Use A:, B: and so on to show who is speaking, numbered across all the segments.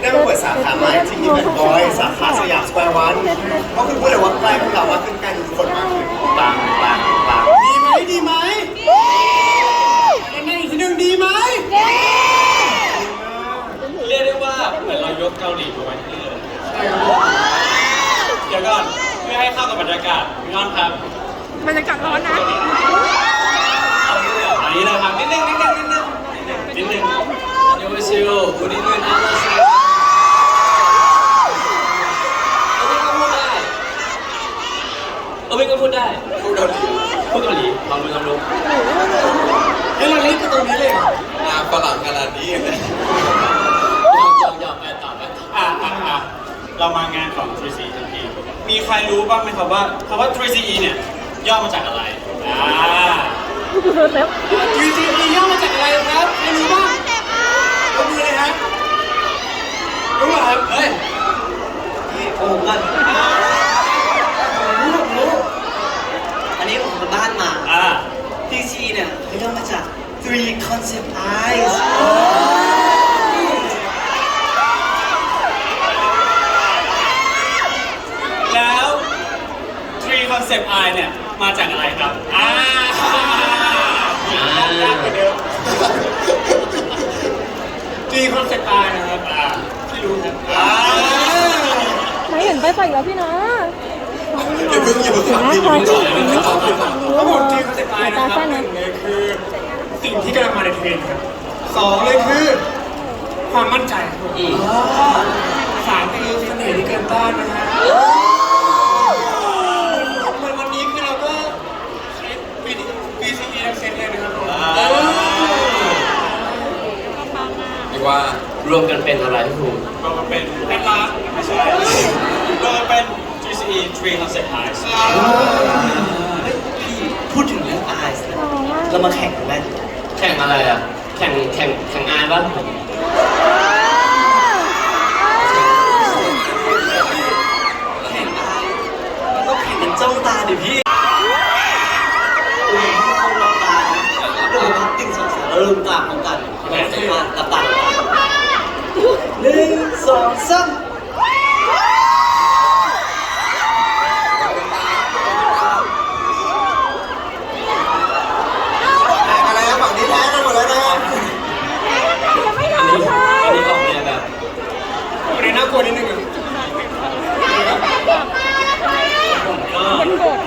A: ได้มาเปิดสาขาใหม่ที่อีเวนต์บอยสาขาสยามสแควร์วันก็คือพูดเลยว่าใกล้พวกเรามากขึ้นใกล้ทุกคนมากขึ้น
B: ปังปังปัง
C: ดีไหมดีไหมยังไงอีกทีหนึ่งดีไหม
D: เรียกได้ว่าเหมือนเรายกเกาหลีมาไว้ที่นี่เลยเดี๋ยวก่อนเพื่อให้เข้ากับบรรยากาศพี่น้องครับบรรยากาศร้อนนะ
B: เอาเรื่อง
D: อันนี้เลยครับนิดนึงนิดนึงนิดนึงนิดนึงนิดนึง
B: โยชิววันนี้ด้วยนะเราชิว เออไม่ก็พูดได้
E: พูดเกาหลี
B: พูดเกาหลีลองดูลองดู
C: ให้เราเล่นกันตรงนี้เลยเหรอ
E: มาฝรั่งขนาดนี้ยอ
B: มยอมยอมไปต่อไปต่ออ
D: ะอะอะเรามางานของ 3CE ทันทีมีใครรู้บ้างไหมครับว่าคำว่า 3CE เนี่ยย่อมาจากอะไรอ่า
C: ยูซีอีย่อมาจากอะไรครับใครรู้บ้างยกมือเลยครับรู้เหรอครับ
D: เฮ้ย
F: โอ้กัน
C: รู้รู้
F: อันนี้ผมมาบ้านมา อ
D: ่า
F: DC เนี่ ยเขาย่อมาจาก three concept eyes
D: แล้ว Tree Concept I เนี่ย มาจากอะไรครับอ่ายากกว่าเดิม
C: จีคอนเซ็ปต์ตายนะครับ
D: อ่า
C: ที่รู้ครับอ่า ไม่
G: เห็นไปใส่แล้วพี่นะ
E: อย่าเพิ่งอย่าเพิ่งฝันดิอย่าเพิ่งฝันอย่าเพิ่งฝันอย่าเ
C: ที่กำลังมาในครับสองเลยคือความมั่นใจครับผมสามคือเสน่ห์ที่เกินต้านนะฮะเหมือนวันนี้คือเราก็ใช้ปีปีซีอีทั้งเซตเลยนะครับผม
B: เรียกว่ารวมกันเป็นอะไรที่ถูก
D: รวมกันเป็นเป็น
C: ร้านไ
D: ม่ใช่รวมกันเป็น GCE Tree Concept I
F: เฮ้ยพี่พูดถึงเรื่อง eyes นะเรามาแข่งกันไหม
B: แข่งอะไรอะ แข่งแข่งแข่งอายปะแข่ง
F: eyes มันก็แข่งกันจ้องตาดิพี่เออทุกคนมองตานะเริ่มนับตึงสองสามแล้วลืมตาพร้อมกันแล้วจะมาตับตาหนึ่งสองสาม
A: อะไรนะฝั่งนี้แพ้กันหมดแล้วนะฮะ
B: อันนี้ออกเนี่ยแบบ
C: วันนี้น่ากลัวนิดนึงอะ
D: เป็นบท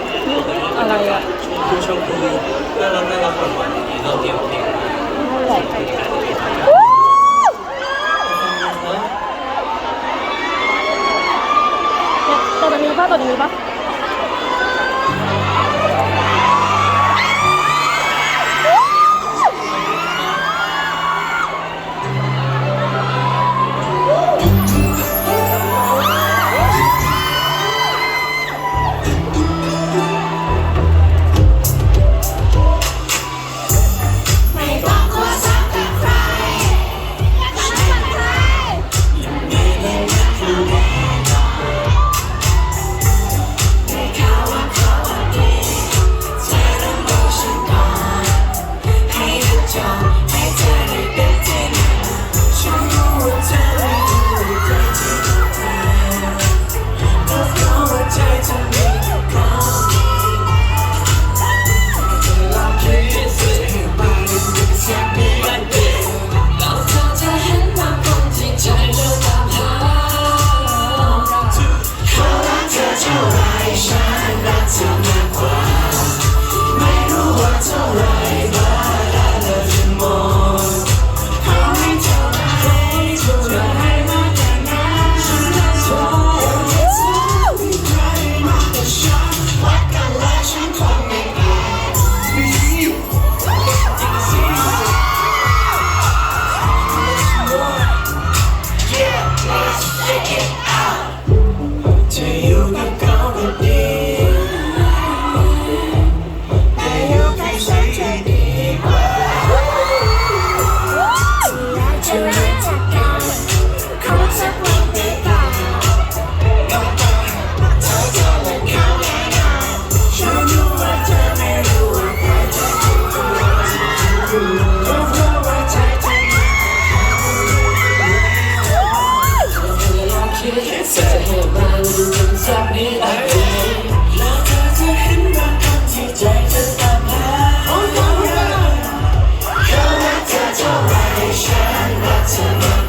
D: อะไรอะ
B: คุณชมพู
D: น่ารั
F: กน่ารัก
D: คนวันนี้เราเตรีย
B: มเพลง
G: ตัวนี้ป่ะตัวนี้ป่ะ
B: จะเห็นบางดูจนสักนิดหนึ่แล้วเธอจะเห็นบางคำที่ใจเธอตามหา
C: เขารักเธอเท่าไรฉันรักเธอ